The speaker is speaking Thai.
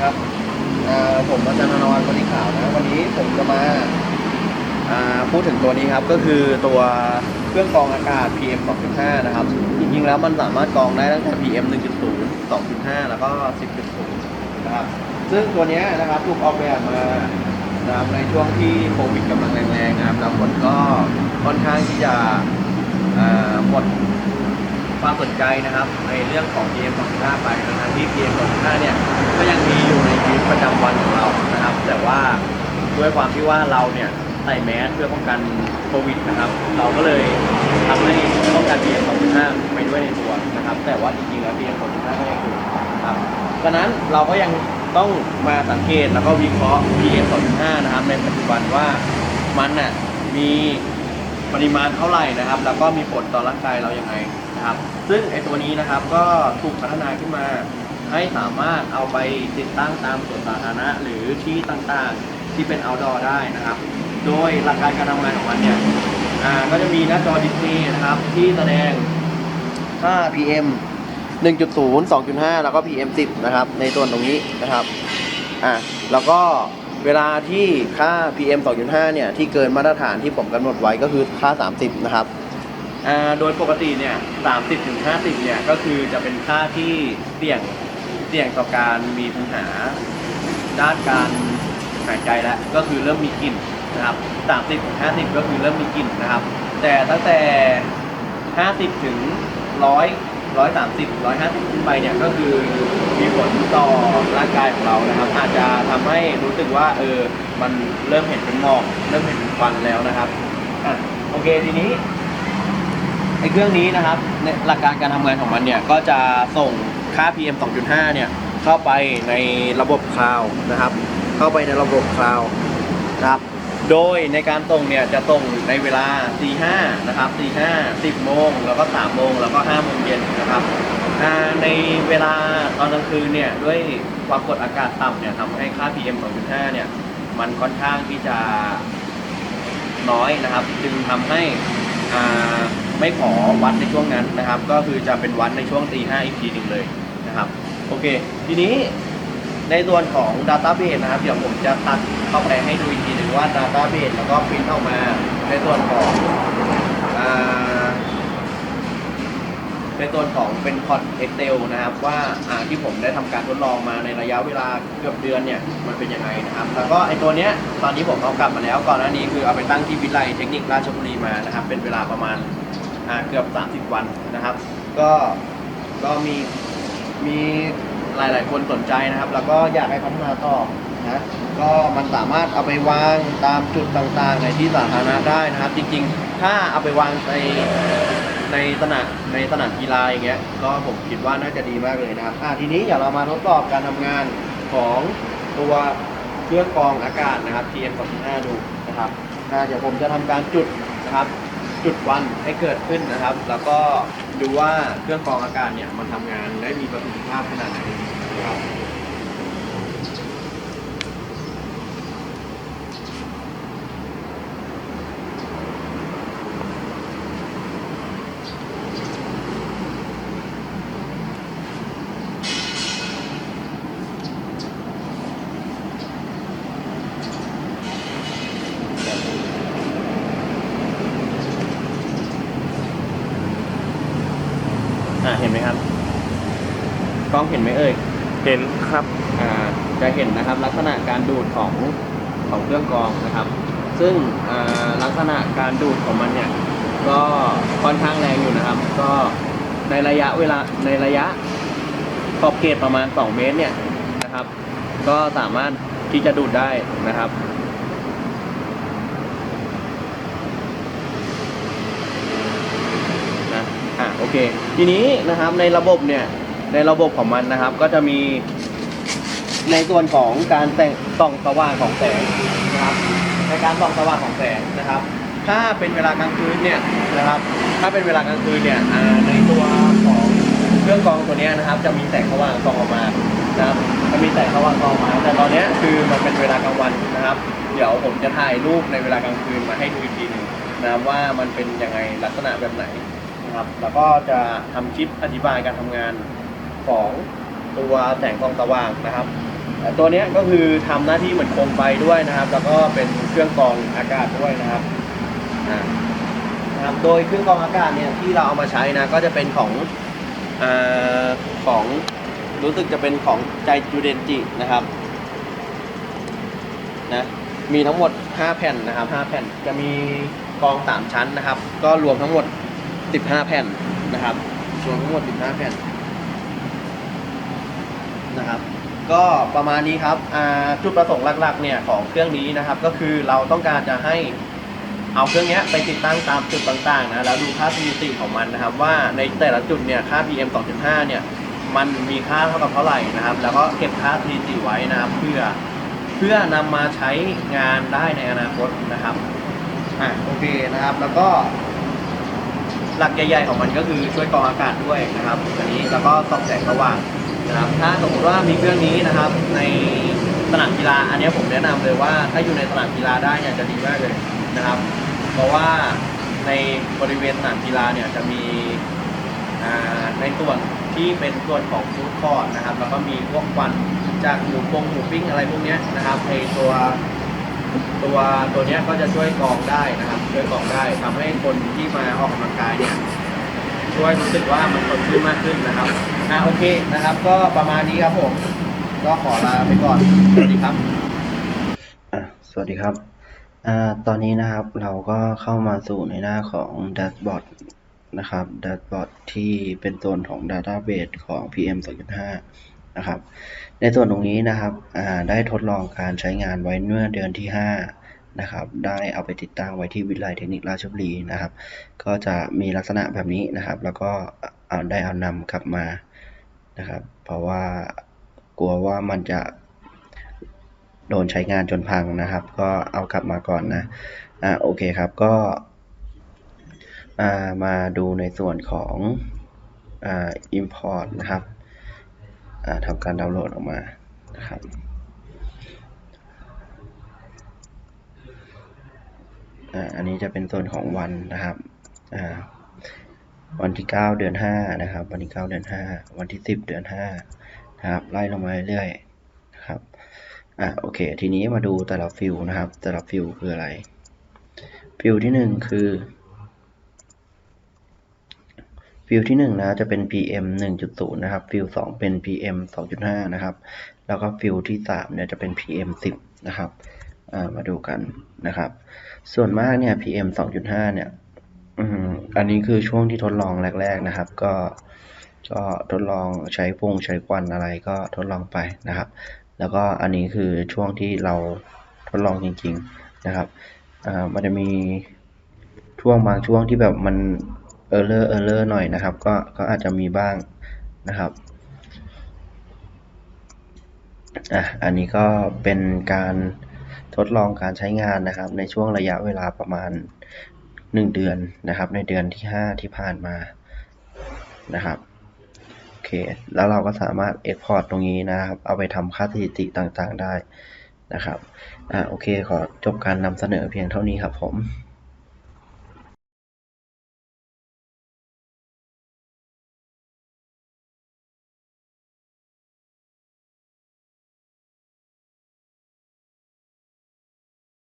ครับผมอาจารย์นนท์คนที่ข่าวนะวันนี้ผมจะมาาพูดถึงตัวนี้ครับก็คือตัวเครื่องกรองอากาศ PM 2.5 นะครับ จริงๆแล้วมันสามารถกรองได้ตั้งแต่ PM 1.0 2.5 แล้วก็ 10.0 นะครับ ซึ่งตัวนี้นะครับถูกออกแบบมานะครับในช่วงที่โควิดกำลังแรงๆนะครับแล้วคนก็ค่อนข้างที่จะหมด ความสนใจนะครับในเรื่องของ PM 2.5ไปนะครับที่ PM 2.5เนี่ยก็ยังมีอยู่ในชีวิตประจำวันของเรานะครับ แต่ว่าด้วยความที่ว่าเราเนี่ยใส่แมสเพื่อป้องกันโควิดนะครับ เราก็เลยทำให้ป้องกัน PM 2.5ไปด้วยในตัวนะครับ แต่ว่าจริงๆแล้ว PM 2.5ก็ยังอยู่นะครับฉะนั้นเราก็ยังต้องมาสังเกตแล้วก็วิเคราะห์ PM 2.5นะครับ ในปัจจุบันว่ามันน่ะมีปริมาณเท่าไหร่นะครับ แล้วก็มีผลต่อร่างกายเรายังไง นะครับซึ่งไอตัวนี้นะครับก็ถูกพัฒนาขึ้นมา ให้สามารถเอาไปติดตั้งตามสวนสาธารณะหรือที่ต่างๆที่เป็น outdoor ได้นะครับ โดยหลักการการทำงานของมันเนี่ยก็จะมีหน้าจอดิสเพย์นะครับที่แสดงค่า PM 1.0 2.5 แล้วก็ PM 10 นะครับ ในตัวตรงนี้นะครับอะแล้วก็เวลาที่ค่า PM 2.5 เนี่ย ที่เกินมาตรฐานที่ผมกำหนดไว้ก็คือค่า 30 นะครับ โดยปกติเนี่ย30ถึง50เนี่ยก็คือจะเป็นค่าที่เสี่ยงเสี่ยงต่อการมีปัญหาด้านการหายใจแล้วก็คือเริ่มมีกลิ่นนะครับ30ถึง50ก็คือเริ่มมีกลิ่นนะครับ แต่ตั้งแต่50ถึง100 130 150ขึ้นไปเนี่ยก็คือมีผลต่อร่างกายของเรานะครับ อาจจะทำให้รู้สึกว่าเออมันเริ่มเห็นเป็นหมอกเริ่มเห็นเป็นควันแล้วนะครับอะโอเคทีนี้ อ้เครื่องนี้นะครับในหลักการการทำงานของมันเนี่ยก็จะส่งค่า PM 2.5 เนี่ยเข้าไปในระบบคลาวนะครับ เข้าไปในระบบคลาวนะครับโดยในการส่งเนี่ยจะส่งในเวลา4-5นะครับ4-5 10โมงแล้วก็3โมงแล้วก็5โมงเย็นนะครับในเวลาตอนกลางคืนเนี่ยด้วยความกดอากาศต่ำเนี่ยทำให้ค่า PM 2.5 เนี่ยมันค่อนข้างที่จะน้อยนะครับ จึงทำให้อ่า ไม่ขอวัดในช่วงนั้นนะครับ ก็คือจะเป็นวัดในช่วงตีห้าอีกทีหนึ่งเลยนะครับโอเค ทีนี้ในส่วนของ Database นะครับ เดี๋ยวผมจะตัดเข้าไปให้ดูอีกทีหนึ่งว่า Database แล้วก็พิมพ์ออกมาในส่วนของอในส่วนของเป็นพอร์ต Excel นะครับว่าอ่าที่ผมได้ทำการทดลองมาในระยะเวลาเกือบเดือนเนี่ย มันเป็นยังไงนะครับ แล้วก็ไอตัวเนี้ยตอนนี้ผมเอากลับมาแล้วก่อนหน้านี้คือเอาไปตั้งที่วิทยาลัยเทคนิคราชบุรีมานะครับ เป็นเวลาประมาณ อ่าเกือบ 30 วันนะครับ ก็ก็มีมีหลาย ๆ คนสนใจนะครับ แล้วก็อยากให้พัฒนาต่อนะก็มันสามารถเอาไปวางตามจุดต่างๆ ในที่สาธารณะได้นะครับ จริง ๆ ถ้าเอาไปวางในในสนามในสนามกีฬาอย่างเงี้ยก็ผมคิดว่าน่าจะดีมากเลยนะครับอะทีนี้เดี๋ยวเรามาทดสอบการทำงานของตัวเครื่องกรองอากาศนะครับ PM 2.5ดูนะครับอะเดี๋ยวผมจะทำการจุดนะครับ จุดวันให้เกิดขึ้นนะครับ แล้วก็ดูว่าเครื่องกรองอากาศเนี่ยมันทำงานได้มีประสิทธิภาพขนาดไหนนะครับ อ่าเห็นไหมครับกล้องเห็นไหมเอ่ยเห็นครับอ่าจะเห็นนะครับลักษณะการดูดของของเครื่องกรองนะครับ ซึ่งอ่าลักษณะการดูดของมันเนี่ยก็ค่อนข้างแรงอยู่นะครับ ก็ในระยะเวลาในระยะขอบเขตประมาณ 2 เมตรเนี่ยนะครับ ก็สามารถที่จะดูดได้นะครับ นะ อะโอเคทีนี้นะครับในระบบเนี่ยในระบบของมันนะครับ ก็จะมีในส่วนของการแต่งส่องสว่างของแสงนะครับ ในการส่องสว่างของแสงนะครับ ถ้าเป็นเวลากลางคืนเนี่ยนะครับ ถ้าเป็นเวลากลางคืนเนี่ยในตัวของเครื่องกรองตัวนี้นะครับ จะมีแสงสว่างส่องออกมานะครับจะมีแสงสว่างส่องออกมา แต่ตอนนี้คือมันเป็นเวลากลางวันนะครับ เดี๋ยวผมจะถ่ายรูปในเวลากลางคืนมาให้ดูอีกทีหนึ่งนะครับว่ามันเป็นยังไงลักษณะแบบไหน นะครับ แล้วก็จะทำคลิปอธิบายการทำงานของตัวแสงส่องสว่างนะครับแต่ตัวเนี้ยก็คือทำหน้าที่เหมือนโคมไฟด้วยนะครับ แล้วก็เป็นเครื่องกรองอากาศด้วยนะครับอ่านะครับ โดยเครื่องกรองอากาศเนี่ยที่เราเอามาใช้นะก็จะเป็นของอ่าของรู้สึกจะเป็นของใจจูเดนจินะครับนะมีทั้งหมด 5 แผ่นนะครับ 5 แผ่นจะมีกรอง 3 ชั้นนะครับ ก็รวมทั้งหมด 15 แผ่นนะครับรวมทั้งหมด 15 แผ่นนะครับ ก็ประมาณนี้ครับอ่าจุดประสงค์หลักๆเนี่ยของเครื่องนี้นะครับ ก็คือเราต้องการจะให้เอาเครื่องเนี้ยไปติดตั้งตามจุดต่างๆนะแล้วดูค่าสถิติของมันนะครับ ว่าในแต่ละจุดเนี่ยค่า PM 2.5 เนี่ยมันมีค่าเท่ากับเท่าไหร่นะครับ แล้วก็เก็บค่าสถิติไว้นะครับ เพื่อเพื่อนำมาใช้งานได้ในอนาคตนะครับอะโอเคนะครับ แล้วก็ หลักใหญ่ๆของมันก็คือช่วยกรองอากาศด้วยนะครับอันนี้แล้วก็ส่องแสงสว่างนะครับถ้าสมมติว่ามีเครื่องนี้นะครับในสนามกีฬาอันนี้ผมแนะนำเลยว่าถ้าอยู่ในสนามกีฬาได้เนี่ยจะดีมากเลยนะครับ เพราะว่าในบริเวณสนามกีฬาเนี่ยจะมีในส่วนที่เป็นส่วนของฟูดคอร์ทนะครับแล้วก็มีพวกควันจากหมูปงหมูปิ้งอะไรพวกเนี้ยนะครับในตัว ตัวตัวนี้ก็จะช่วยกรองได้นะครับ ช่วยกรองได้ทำให้คนที่มาออกกำลังกายเนี่ยช่วยรู้สึกว่ามันสดชื่นมากขึ้นนะครับอะโอเคนะครับ ก็ประมาณนี้ครับผม ก็ขอลาไปก่อนสวัสดีครับสวัสดีครับอ่าตอนนี้นะครับเราก็เข้ามาสู่ในหน้าของแดชบอร์ดนะครับแดชบอร์ดที่เป็นโซนของ Database ของ PM 2.5 นะครับ ในส่วนตรงนี้นะครับได้ทดลองการใช้งานไว้เมื่อเดือนที่ 5 นะครับ ได้เอาไปติดตั้งไว้ที่วิทยาลัยเทคนิคราชบุรีนะครับ ก็จะมีลักษณะแบบนี้นะครับ แล้วก็เอาได้เอานำกลับมานะครับ เพราะว่ากลัวว่ามันจะโดนใช้งานจนพังนะครับ ก็เอากลับมาก่อนนะอ่าโอเคครับก็มาดูในส่วนของอ่า import นะครับ ทำการดาวน์โหลดออกมานะครับอันนี้จะเป็นส่วนของวันนะครับวันที่ 9 เดือน 5 นะครับ วันที่ 9 เดือน 5 วันที่ 10 เดือน5นะครับ ไล่ลงมาเรื่อยๆนะครับ อะโอเค ทีนี้มาดูแต่ละฟิลนะครับ แต่ละฟิลคืออะไร ฟิลที่หนึ่งคือ ฟิลที่หนึ่งนะจะเป็น PM 1.0 นะครับ ฟิลสองเป็น PM 2.5 นะครับ แล้วก็ฟิลที่สามเนี่ยจะเป็น PM 10 นะครับามาดูกันนะครับ ส่วนมากเนี่ย PM 2.5 เนี่ยอันนี้คือช่วงที่ทดลองแรก ๆนะครับ ก็ก็ทดลองใช้พงใช้ควันอะไรก็ทดลองไปนะครับ แล้วก็อันนี้คือช่วงที่เราทดลองจริง ๆนะครับมันจะมีช่วงบางช่วงที่แบบมัน เออร์เลอร์เออร์เลอร์หน่อยนะครับ ก็ก็อาจจะมีบ้างนะครับอะอันนี้ก็เป็นการทดลองการใช้งานนะครับ ในช่วงระยะเวลาประมาณ 1 เดือนนะครับ ในเดือนที่ 5 ที่ผ่านมานะครับโอเคแล้วเราก็สามารถ Export ตรงนี้นะครับ เอาไปทำค่าสถิติต่างๆได้นะครับอ่าโอเค ขอจบการนำเสนอเพียงเท่านี้ครับผม